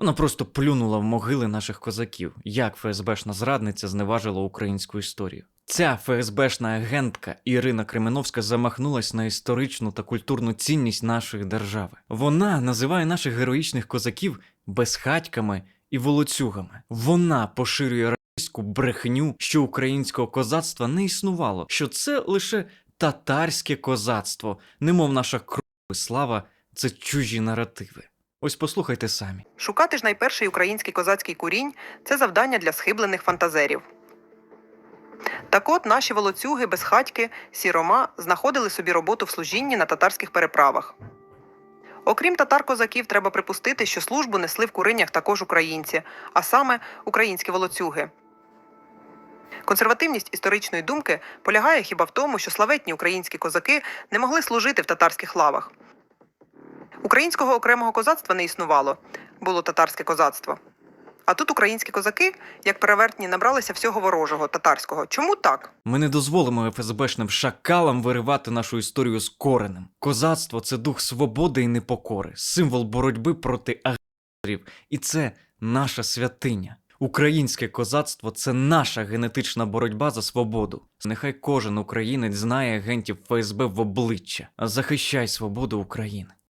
Вона просто плюнула в могили наших козаків, як ФСБшна зрадниця зневажила українську історію. Ця ФСБшна агентка Ірина Кременовська замахнулась на історичну та культурну цінність нашої держави. Вона називає наших героїчних козаків безхатьками і волоцюгами. Вона поширює російську брехню, що українського козацтва не існувало, що це лише татарське козацтво, немов наша кров і слава це чужі наративи. Ось послухайте самі. Шукати ж найперший український козацький курінь це завдання для схиблених фантазерів. Так от наші волоцюги, безхатьки, сірома знаходили собі роботу в служінні на татарських переправах. Окрім татар-козаків, треба припустити, що службу несли в куринях також українці, а саме українські волоцюги. Консервативність історичної думки полягає хіба в тому, що славетні українські козаки не могли служити в татарських лавах. Українського окремого козацтва не існувало, було татарське козацтво. А тут українські козаки, як перевертні, набралися всього ворожого татарського. Чому так? Ми не дозволимо ФСБшним шакалам виривати нашу історію з коренем. Козацтво це дух свободи і непокори, символ боротьби проти агресорів, і це наша святиня. Українське козацтво це наша генетична боротьба за свободу. Нехай кожен українець знає агентів ФСБ в обличчя. Захищай свободу України.